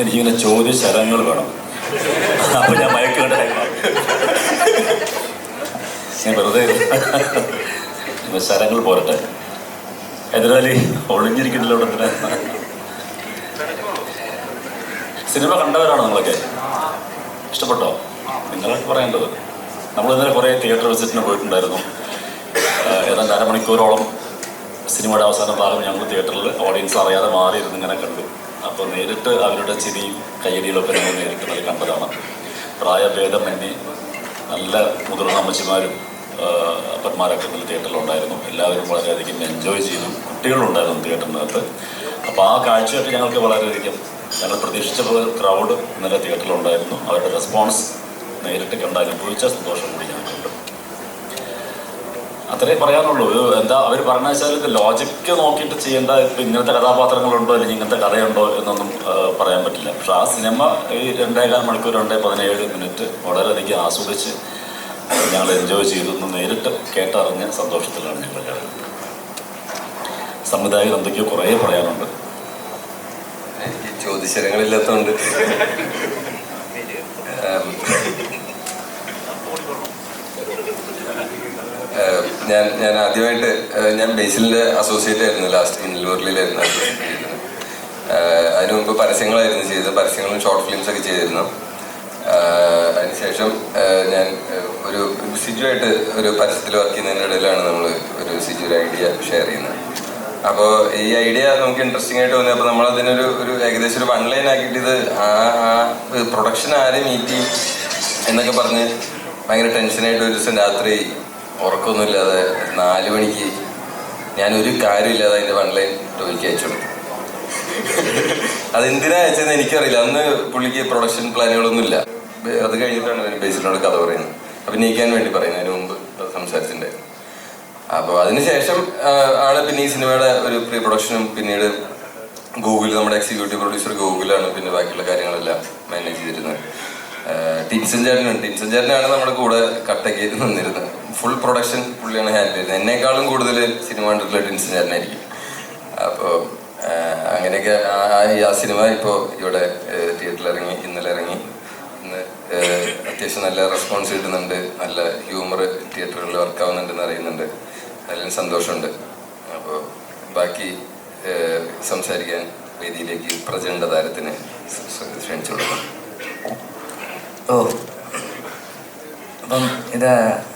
എനിക്കിങ്ങനെ ചോദ്യ ശരങ്ങൾ വേണം. അപ്പൊ ഞാൻ മയക്കേണ്ടായി ഞാൻ വെറുതെ ശരങ്ങൾ പോരട്ടെ. എതിരാലി ഒളിഞ്ഞിരിക്കുന്നില്ല ഇവിടെ? സിനിമ കണ്ടവരാണോ നിങ്ങളൊക്കെ? ഇഷ്ടപ്പെട്ടോ? നിങ്ങളാണ് പറയേണ്ടത്. നമ്മൾ ഇന്നലെ കുറേ തിയേറ്റർ വിസിറ്റിന് പോയിട്ടുണ്ടായിരുന്നു. ഏതാണ്ട് അരമണിക്കൂറോളം സിനിമയുടെ അവസാന ഭാഗം ഞങ്ങൾ തിയേറ്ററിൽ ഓഡിയൻസ് അറിയാതെ മാറി ഇരുന്ന് ഇങ്ങനെ കണ്ടു. അപ്പോൾ നേരിട്ട് അവരുടെ ചിരിയും കയ്യടികളൊക്കെ നമ്മൾ നേരിട്ട് നല്ല കണ്ടതാണ്. പ്രായഭേദമന്യേ നല്ല മുതിർന്ന അമ്മച്ചിമാരും അപ്പന്മാരൊക്കെ ഇതിൽ തിയേറ്ററിലുണ്ടായിരുന്നു എല്ലാവരും വളരെയധികം എൻജോയ് ചെയ്തു. കുട്ടികളുണ്ടായിരുന്നു തിയേറ്ററിനകത്ത് അപ്പോൾ ആ കാഴ്ചയൊക്കെ ഞങ്ങൾക്ക് വളരെയധികം ഞങ്ങൾ പ്രതീക്ഷിച്ച ക്രൗഡ് ഇന്നലെ തിയേറ്ററിലുണ്ടായിരുന്നു അവരുടെ റെസ്പോൺസ് നേരിട്ട് കണ്ട് അനുഭവിച്ച സന്തോഷം കൂടി അത്രേ പറയാനുള്ളൂ. എന്താ അവർ പറഞ്ഞ വെച്ചാൽ ഇത് ലോജിക്ക് നോക്കിയിട്ട് ചെയ്യേണ്ട ഇപ്പം ഇങ്ങനത്തെ കഥാപാത്രങ്ങളുണ്ടോ അല്ലെങ്കിൽ ഇങ്ങനത്തെ കഥയുണ്ടോ എന്നൊന്നും പറയാൻ പറ്റില്ല. പക്ഷെ ആ സിനിമ ഈ രണ്ടേകാൽ മണിക്കൂർ രണ്ടേ പതിനേഴ് മിനിറ്റ് വളരെയധികം ആസ്വദിച്ച് ഞങ്ങൾ എൻജോയ് ചെയ്തു എന്ന് നേരിട്ട് കേട്ടറിഞ്ഞ സന്തോഷത്തിലാണ് ഞങ്ങൾ സംവിധായകർ എന്തൊക്കെയോ കുറേ പറയാനുണ്ട്. എനിക്ക് ചോദ്യശരങ്ങളില്ലാത്തതുകൊണ്ട് ഞാൻ ഞാൻ ആദ്യമായിട്ട് ഞാൻ ബേസിലിന്റെ അസോസിയേറ്റ് ആയിരുന്നു ലാസ്റ്റ് ഇൻലൂറിലായിരുന്നു അതിന് മുമ്പ് പരസ്യങ്ങളായിരുന്നു ചെയ്തത്. പരസ്യങ്ങളും ഷോർട്ട് ഫിലിംസ് ഒക്കെ ചെയ്തിരുന്നു. അതിനുശേഷം ഞാൻ ഒരു സിജുവായിട്ട് ഒരു പരസ്യത്തിൽ വർക്ക് ചെയ്യുന്നതിന്റെ ഇടയിലാണ് നമ്മൾ ഒരു സിജു ഒരു ഐഡിയ ഷെയർ ചെയ്യുന്നത്. അപ്പോൾ ഈ ഐഡിയ നമുക്ക് ഇൻട്രസ്റ്റിംഗ് ആയിട്ട് തോന്നി. അപ്പോൾ നമ്മൾ അതിനൊരു ഒരു ഏകദേശം ഒരു വൺ ലൈൻ ആക്കിയിട്ട് ഇത് ആ ആ പ്രൊഡക്ഷൻ ആരെ മീറ്റ് ചെയ്യും എന്നൊക്കെ പറഞ്ഞ് ഭയങ്കര ടെൻഷനായിട്ട് ഒരു ദിവസം രാത്രി ഉറക്കമൊന്നുമില്ലാതെ നാല് മണിക്ക് ഞാൻ ഒരു കാര്യമില്ലാതെ അതിന്റെ വൺലൈൻ ടോയ്ക്ക് അയച്ചു കൊടുത്തു. അതെന്തിനാ അയച്ചതെന്ന് എനിക്കറിയില്ല. അന്ന് പുള്ളിക്ക് പ്രൊഡക്ഷൻ പ്ലാനുകളൊന്നുമില്ല അത് കഴിഞ്ഞിട്ടാണ് അതിന് ബേസിനോട് കഥ പറയുന്നത്. അഭിനയിക്കാൻ വേണ്ടി പറയുന്നത്. അതിന് മുമ്പ് സംസാരിച്ചിട്ടുണ്ടായിരുന്നു. അപ്പോൾ അതിനുശേഷം ആൾ പിന്നെ ഈ സിനിമയുടെ ഒരു പ്രീ പ്രൊഡക്ഷനും പിന്നീട് ഗൂഗിൾ നമ്മുടെ എക്സിക്യൂട്ടീവ് പ്രൊഡ്യൂസർ ഗൂഗിളാണ് പിന്നെ ബാക്കിയുള്ള കാര്യങ്ങളെല്ലാം മാനേജ് ചെയ്തിരുന്നത്. ടിൻസൻ ചേട്ടനുണ്ട് ടിൻസൻ നമ്മുടെ കൂടെ കട്ടയ്ക്ക് നിന്നിരുന്നത്. ഫുൾ പ്രൊഡക്ഷൻ പുള്ളിയാണ് ഹാൻഡിൽ ചെയ്യുന്നത് എന്നെക്കാളും കൂടുതൽ സിനിമ കണ്ടിട്ടുള്ള ടിൻസൻ ചേട്ടനായിരിക്കും അപ്പോൾ അങ്ങനെയൊക്കെ ആ- സിനിമ ഇപ്പോൾ ഇവിടെ തിയേറ്ററിൽ ഇറങ്ങി ഇന്നലെ ഇറങ്ങി ഇന്ന് അത്യാവശ്യം നല്ല റെസ്പോൺസ് കിട്ടുന്നുണ്ട്. നല്ല ഹ്യൂമർ തിയേറ്ററുകളിൽ വർക്ക് ആവുന്നുണ്ടെന്ന് അറിയുന്നുണ്ട്. നല്ല സന്തോഷമുണ്ട്. അപ്പോൾ ബാക്കി സംസാരിക്കാൻ വേദിയിലേക്ക് പ്രചണ്ഡ താരത്തിന് ക്ഷണിച്ചു കൊടുക്കാം. ഓ. അപ്പം ഇത്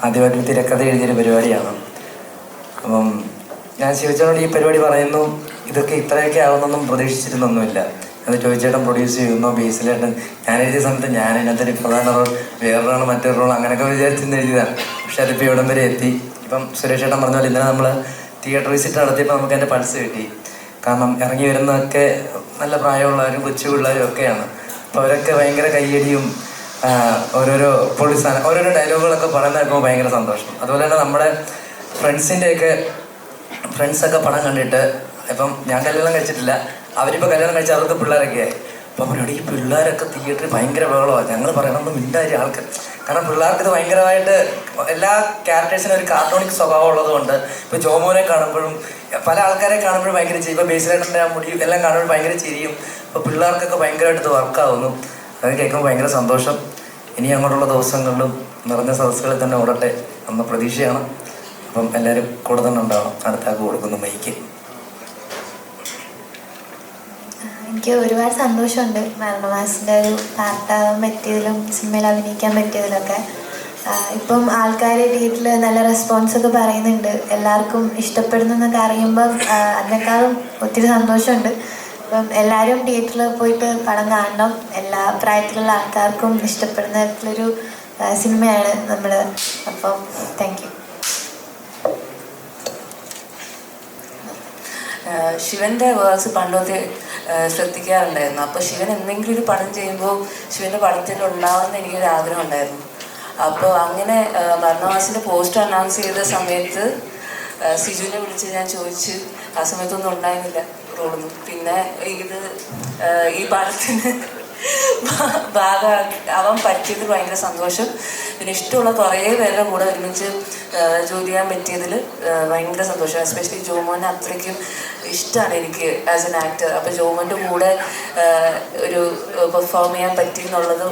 ആദ്യമായിട്ട് തിരക്കഥ എഴുതിയൊരു പരിപാടിയാണ്. അപ്പം ഞാൻ ശിവചേട്ടനോട് ഈ പരിപാടി പറയുന്നു ഇതൊക്കെ ഇത്രയൊക്കെ ആവുന്നൊന്നും പ്രതീക്ഷിച്ചിരുന്നൊന്നുമില്ല. അത് ചോദിച്ചേട്ടൻ പ്രൊഡ്യൂസ് ചെയ്യുന്നു ബേസിലേട്ടൻ ഞാൻ എഴുതിയ സമയത്ത് ഞാൻ അതിനകത്തൊരു പ്രധാന റോൾ വേറൊരാൾ മറ്റൊരു റോൾ അങ്ങനെയൊക്കെ വിചാരിച്ചിരുന്ന് എഴുതിയതാണ് പക്ഷെ അതിപ്പോൾ ഇവിടം വരെ എത്തി. ഇപ്പം സുരേഷ് ഏട്ടൻ പറഞ്ഞ പോലെ ഇന്നലെ നമ്മൾ തിയേറ്റർ വിസിറ്റ് നടത്തിയപ്പോൾ നമുക്ക് അതിന്റെ പൾസ് കിട്ടി. കാരണം ഇറങ്ങി വരുന്നതൊക്കെ നല്ല പ്രായമുള്ളവരും കൊച്ചു പിള്ളേരും ഒക്കെയാണ്. അപ്പോൾ അവരൊക്കെ ഭയങ്കര കയ്യടിയും ഓരോരോ പൊളിസാന ഓരോരോ ഡയലോഗുകളൊക്കെ പറയുന്ന കേൾക്കുമ്പോൾ ഭയങ്കര സന്തോഷം. അതുപോലെ തന്നെ നമ്മുടെ ഫ്രണ്ട്സിന്റെയൊക്കെ ഫ്രണ്ട്സൊക്കെ പടം കണ്ടിട്ട് ഇപ്പം ഞാൻ കല്യാണം കഴിച്ചിട്ടില്ല അവരിപ്പോൾ കല്യാണം കഴിച്ച അവർക്ക് പിള്ളേരൊക്കെ ആയി. അപ്പം അവരോട് ഈ പിള്ളേരൊക്കെ തിയേറ്ററിൽ ഭയങ്കര ബഹളമാണ് ഞങ്ങൾ പറയണമെന്ന് മിണ്ടാരി ആൾക്ക്. കാരണം പിള്ളേർക്ക് ഇത് ഭയങ്കരമായിട്ട് എല്ലാ ക്യാരക്ടേഴ്സിനും ഒരു കാർട്ടൂണിക് സ്വഭാവം ഉള്ളതുകൊണ്ട് ഇപ്പോൾ ജോമോനെ കാണുമ്പോഴും പല ആൾക്കാരെ കാണുമ്പോഴും ഭയങ്കര ചിരി. ഇപ്പോൾ ബേസിലേട്ടന്റെ ആ മുടി എല്ലാം കാണുമ്പോഴും ഭയങ്കര ചിരിയും. അപ്പോൾ പിള്ളേർക്കൊക്കെ ഭയങ്കരമായിട്ട് ഇത് വർക്കാവുന്നു അത് കേൾക്കുമ്പോൾ ഭയങ്കര സന്തോഷം. ഇനി അങ്ങോട്ടുള്ള ദിവസങ്ങളിലും നിറഞ്ഞ സദസ്സുകളിൽ തന്നെ ഓടട്ടെ എന്ന പ്രതീക്ഷയാണ്. അപ്പം എല്ലാവരും കൂടെ തന്നെ ഉണ്ടാവണം. അടുത്താക്ക് കൊടുക്കുന്നു മൈക്ക്. എനിക്ക് ഒരുപാട് സന്തോഷമുണ്ട് മരണമാസിന്റെ ഒരു പാർട്ടാകാൻ പറ്റിയതിലും സിനിമയിൽ അഭിനയിക്കാൻ പറ്റിയതിലൊക്കെ. ഇപ്പം ആൾക്കാർ വീട്ടിൽ നല്ല റെസ്പോൺസ് ഒക്കെ പറയുന്നുണ്ട്. എല്ലാവർക്കും ഇഷ്ടപ്പെടുന്നു എന്നൊക്കെ അറിയുമ്പം അതിനേക്കാളും ഒത്തിരി സന്തോഷമുണ്ട്. അപ്പം എല്ലാവരും തിയേറ്ററിൽ പോയിട്ട് പടം കാണണം. എല്ലാ പ്രായത്തിലുള്ള ആൾക്കാർക്കും ഇഷ്ടപ്പെടുന്ന തരത്തിലൊരു സിനിമയാണ് നമ്മൾ അപ്പം താങ്ക് യു ശിവന്റെ വേഴ്സ് പണ്ടൊക്കെ ശ്രദ്ധിക്കാറുണ്ടായിരുന്നു. അപ്പോൾ ശിവൻ എന്തെങ്കിലും ഒരു പടം ചെയ്യുമ്പോൾ ശിവന്റെ പടത്തിൽ ഉണ്ടാവുന്ന എനിക്കൊരു ആഗ്രഹം ഉണ്ടായിരുന്നു അപ്പോൾ അങ്ങനെ ഭരണവാസിന്റെ പോസ്റ്റ് അനൗൺസ് ചെയ്ത സമയത്ത് സിജുവിനെ വിളിച്ച് ഞാൻ ചോദിച്ച് ആ സമയത്തൊന്നും ഉണ്ടായിരുന്നില്ല. റോളൊന്നും പിന്നെ ഇത് ഈ പാഠത്തിന് ഭാഗമാക്കി അവൻ പറ്റിയതിൽ ഭയങ്കര സന്തോഷം. പിന്നെ ഇഷ്ടമുള്ള കുറേ പേരുടെ കൂടെ ഒരുമിച്ച് ജോലി ചെയ്യാൻ പറ്റിയതിൽ ഭയങ്കര സന്തോഷം. എസ്പെഷ്യലി ജോമോനെ അത്രയ്ക്കും ഇഷ്ടമാണ് എനിക്ക് ആസ് എൻ ആക്ടർ അപ്പോൾ ജോമോന്റെ കൂടെ ഒരു പെർഫോം ചെയ്യാൻ പറ്റി എന്നുള്ളത്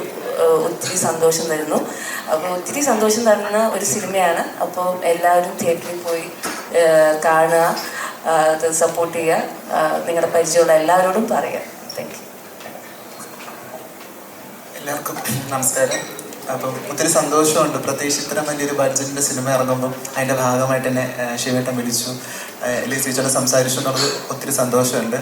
ഒത്തിരി സന്തോഷം തരുന്നു. അപ്പോൾ ഒത്തിരി സന്തോഷം തരുന്ന ഒരു സിനിമയാണ്. അപ്പോൾ എല്ലാവരും തിയേറ്ററിൽ പോയി കാണുക സപ്പോർട്ട് ചെയ്യുക. നിങ്ങളുടെ പരിചയമുള്ള എല്ലാവരോടും പറയാം. താങ്ക് യു എല്ലാവർക്കും നമസ്കാരം. അപ്പം ഒത്തിരി സന്തോഷമുണ്ട്. പ്രത്യേകിച്ച് ഇത്ര വലിയൊരു ബഡ്ജറ്റിന്റെ സിനിമ ഇറങ്ങുമ്പോൾ അതിന്റെ ഭാഗമായിട്ട് തന്നെ ശിവേട്ടൻ വിളിച്ചു. അല്ലെങ്കിൽ ടീച്ചറോട് സംസാരിച്ചു എന്നുള്ളത് ഒത്തിരി സന്തോഷമുണ്ട്.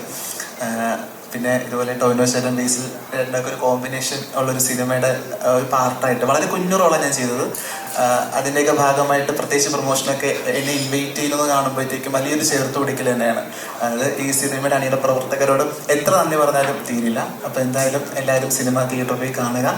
പിന്നെ ഇതുപോലെ ടോവിനോ ചേട്ടൻ ബേസിൽ രണ്ടൊക്കെ ഒരു കോമ്പിനേഷൻ ഉള്ള ഒരു സിനിമയുടെ ഒരു പാർട്ടായിട്ട് വളരെ കുഞ്ഞു റോളാണ് ഞാൻ ചെയ്തത്. അതിന്റെയൊക്കെ ഭാഗമായിട്ട് പ്രത്യേകിച്ച് പ്രൊമോഷനൊക്കെ എന്നെ ഇൻവൈറ്റ് ചെയ്യുന്നത് കാണുമ്പോഴത്തേക്കും വലിയൊരു ചേർത്ത് പിടിക്കൽ തന്നെയാണ്. അത് ഈ സിനിമയുടെ അണിയുടെ പ്രവർത്തകരോട് എത്ര നന്ദി പറഞ്ഞാലും തീരില്ല. അപ്പോൾ എന്തായാലും എല്ലാവരും സിനിമ തിയേറ്ററിൽ പോയി കാണുക.